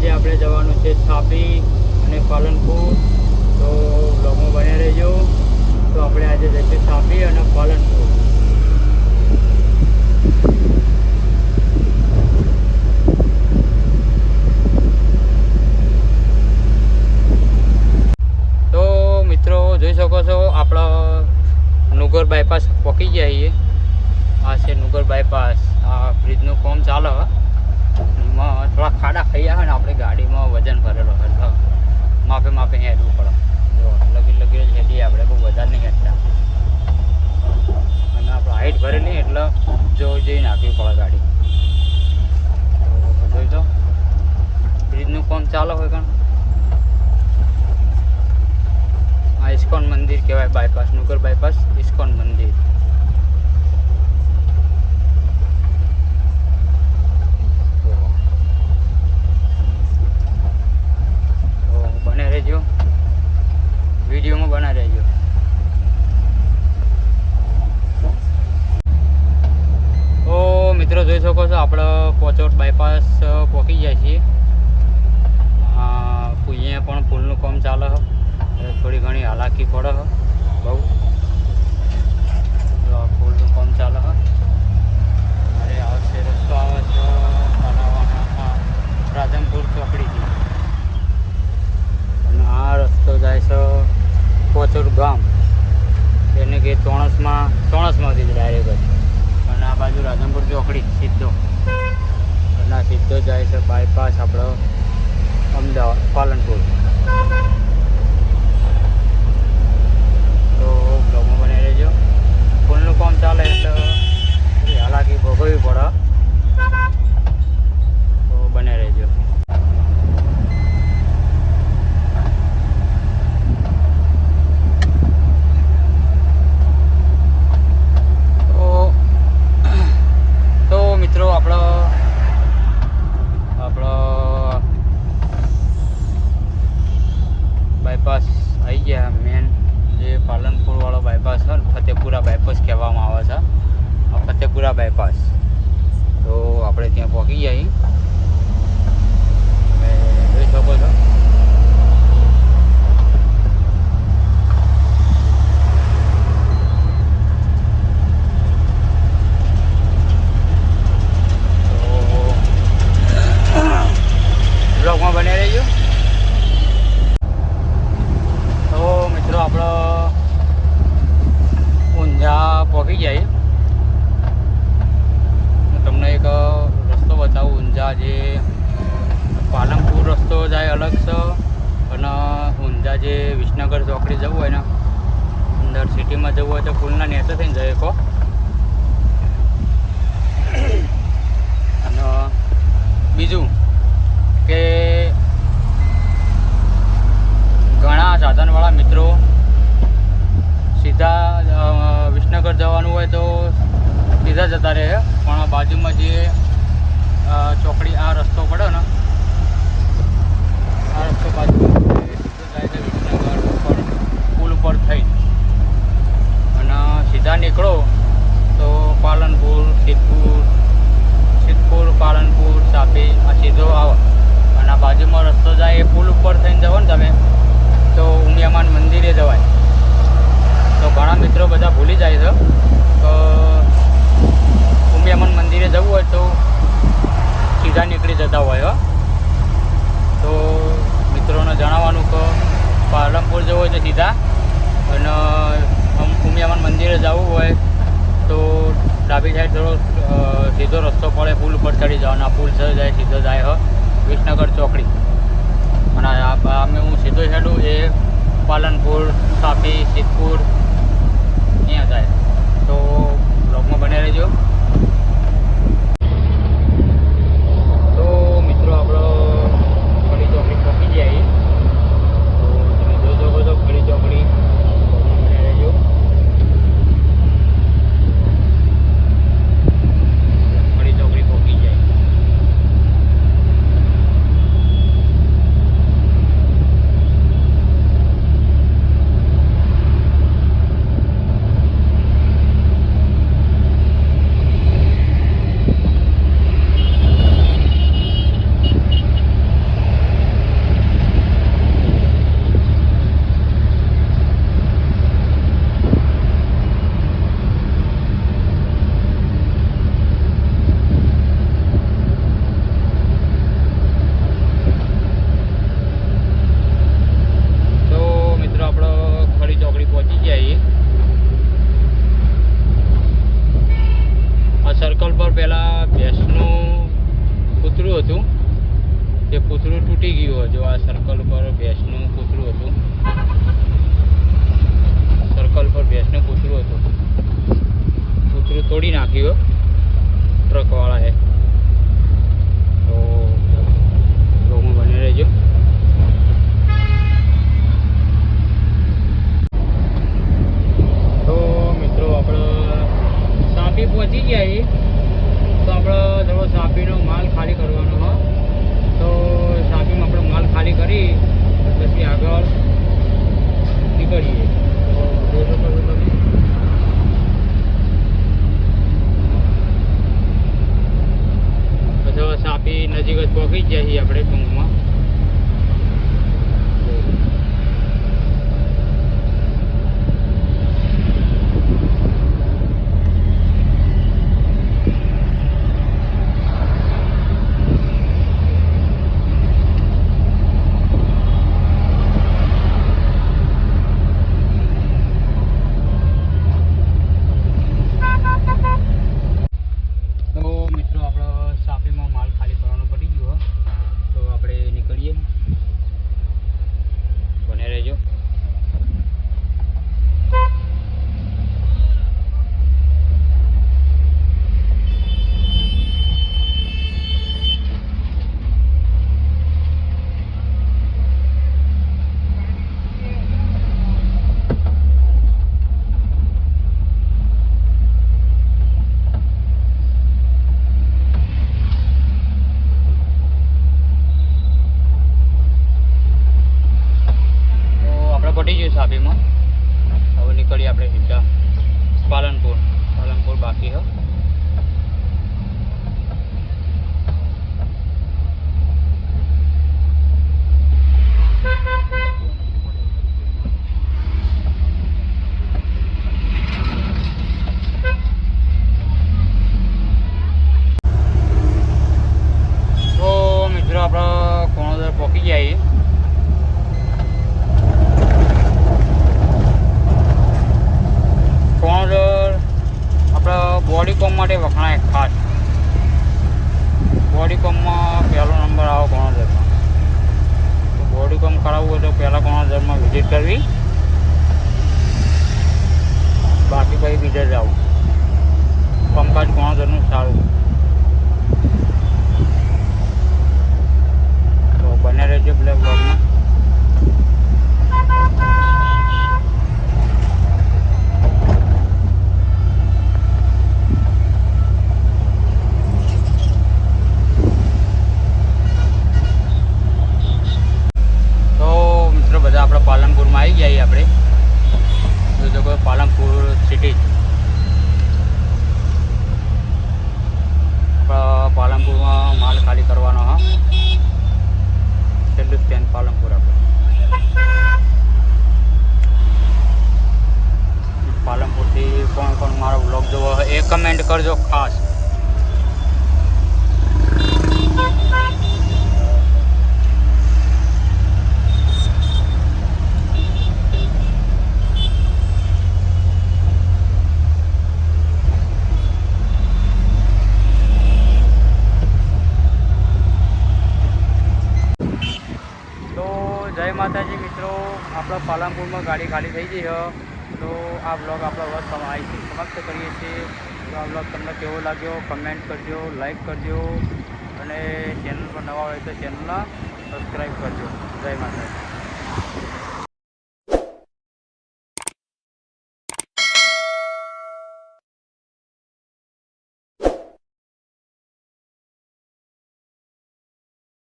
આજે આપણે જવાનું છે છાપી અને પાલનપુર. તો બ્લોગમાં બને રહેજો. તો આપણે આજે જઈશું છાપી અને પાલનપુર. તો મિત્રો, જોઈ શકો છો, આપણા નુગર બાયપાસ પહોંચી જઈએ આ છે નુગર બાયપાસ આ બ્રિજનું કોમ ચાલે છે. એમાં થોડા ખાડા ખાઈ આવે ને, આપણે ગાડીમાં વજન ભરેલો હોય માપે માપે હેડવું પડે. જો, લગી લગી જ હેડીએ આપણે, બહુ વધારે નહીં હેડતા. અને આપણે હાઈટ ભરેલી એટલે જોઈ જોઈ નાખવી પડે ગાડી. જોઈ દો બ્રિજનું કામ ચાલે હોય કારણ આ ઇસ્કોન મંદિર કહેવાય બાયપાસ નુગર બાયપાસ ઇસ્કોન મંદિર તો બને રહેજો. વિડીયોમાં બના રહેજો. તો મિત્રો જોઈ શકો છો, આપણે પોચોટ બાયપાસ પહોંચી જાય છીએ. અહીંયા પણ પુલનું કામ ચાલે થોડી ઘણી હાલાકી પડે બહુ જો આ પુલનું કામ ચાલે છે અરે આવશે રસ્તો આવે છે પાલાવાના આ રાધનપુર ચોકડીથી અને આ રસ્તો જાય છે પોચોડ ગામ એને કે ચોણસમાં ચોણસમાંથી જ ડાયરેક્ટ જ અને આ બાજુ રાધનપુર ચોકડી સીધો અને આ સીધો જાય છે બાયપાસ આપણો અમદાવાદ પાલનપુર તો બ્લોગમાં બની રહેજો પુલનું કામ ચાલે એટલે થોડી હાલાકી ભોગવવી પડે તો બને રહેજો તો તો મિત્રો આપણો આપણો બાયપાસ આવી ગયા મેન જે પાલનપુર વાળો બાયપાસ છે ને ફતેપુરા બાયપાસ કહેવામાં આવે છે. ફતેપુરા બાયપાસ તો આપણે ત્યાં પહોંચી જઈએ જોઈ શકો છો તો બ્લોગમાં બને રહેજો તો મિત્રો આપણો ઊંઝા પહોંચી જાય હું તમને એક રસ્તો બતાવું ઊંઝા જે પાલનપુર રસ્તો જાય અલગ છે અને ઊંઝા જે વિસનગર ચોકડી જવું હોય ને, અંદર સિટીમાં જવું હોય તો પુલના નેચે થઈને જાય કહો અને બીજું કે ઘણા સાધનવાળા મિત્રો સીધા વિસનગર જવાનું હોય તો સીધા જતા રહે. પણ, બાજુમાં જે ચોકડી, આ રસ્તો પડે ને આ રસ્તો બાજુમાં જે સીધો જાય છે વિસનગર ઉપર પુલ ઉપર થઈ અને સીધા નીકળો તો પાલનપુર સિદ્ધપુર સિદ્ધપુર પાલનપુર સાપી આ સીધો આવો અને આ બાજુમાં રસ્તો જાય એ પુલ ઉપર થઈને જવો ને તમે તો ઉમિયામાન મંદિરે જવાય તો ઘણા મિત્રો બધા ભૂલી જાય છે. તો ઉમિયામાન મંદિરે જવું હોય તો સીધા નીકળી જતા હોય હો. તો મિત્રોને જણાવવાનું કે સીધા અને આમ ઉમિયામાન મંદિરે જવું હોય તો ડાબી સાઈડ થોડો સીધો રસ્તો પડે, પુલ ઉપર ચડી જવાનો આ પુલ છે, જાય સીધો જાય હો, વિસનગર ચોકડી. અને અમે હું સીધો હેડું, એ પાલનપુર તાપી સિદ્ધપુર, ત્યાં જાય. તો બ્લોગમાં બને રહેજો. તો મિત્રો, આપણો ખડી ચોકડી પહોંચી જાય તો તમે જોઈ શકો છો ખડી ચોકડી બ્લોગમાં બને રહેજો ખડી ચોકડી પહોંચી જાય પહેલાં ભેંસનું પૂતળું હતું તે પૂતળું તૂટી ગયું જો આ સર્કલ પર ભેંસનું કૂતરું હતું. સર્કલ પર ભેંસનું કૂતરું હતું. કૂતરું તોડી નાખ્યું ટ્રકવાળાએ તો લોગમાં બની રહેજો તો મિત્રો આપણે સાપી પહોંચી ગયા છીએ તો આપણે થોડો સાપીનો માલ ખાલી કરવાનો હોય તો સાપીમાં આપણે માલ ખાલી કરી પછી આગળ નીકળીએ સાપી નજીક જ પહોંચી ગયા છીએ આપણે ટૂંકમાં તો મિત્રો આપણો સાપીમાં માલ ખાલી કરવાનો પડી ગયો હો. તો આપણે નીકળીએ બને રહેજો તો આપણે પટી ગયું સાપીમાં હવે નીકળીએ આપણે સીધા પાલનપુર પાલનપુર બાકી હો તો મિત્રો આપણે કોણોદર પહોંચી ગયા છીએ કોણોદર આપણા બોડી કોમ માટે વખણાય ખાસ. બોડી કોમમાં પહેલો નંબર આવે કોણોદરમાં તો બોડી કોમ કરાવવું હોય તો પહેલાં કોણોદરમાં વિઝિટ કરવી. બાકી પછી બીજે જ આવું કામકાજ કોણોદરનું સારું તો બને રહેજો પેલા બ્લોગમાં તો મિત્રો બધા આપણે પાલનપુરમાં આવી ગયા છીએ આપણે જો જો કોઈ પાલનપુર સિટી આપણા પાલનપુરમાં માલ ખાલી કરવાનો, હા. છેલ્લું સ્ટેન્ડ પાલનપુર આપણે. પાલનપુરથી કોણ કોણ મારો બ્લોગ જોવો એ કમેન્ટ કરજો ખાસ તો જય માતાજી મિત્રો આપણા ગાડી ખાલી થઈ ગઈ છે તો આ બ્લોગ આપણા વર્ષ અહીંથી સમાપ્ત કરીએ છીએ. તો આ બ્લોગ તમને કેવો લાગ્યો કમેન્ટ કરજો લાઈક કરજો અને ચેનલ પર નવા હોય તો ચેનલના સબસ્ક્રાઈબ કરજો. જય માતાજી.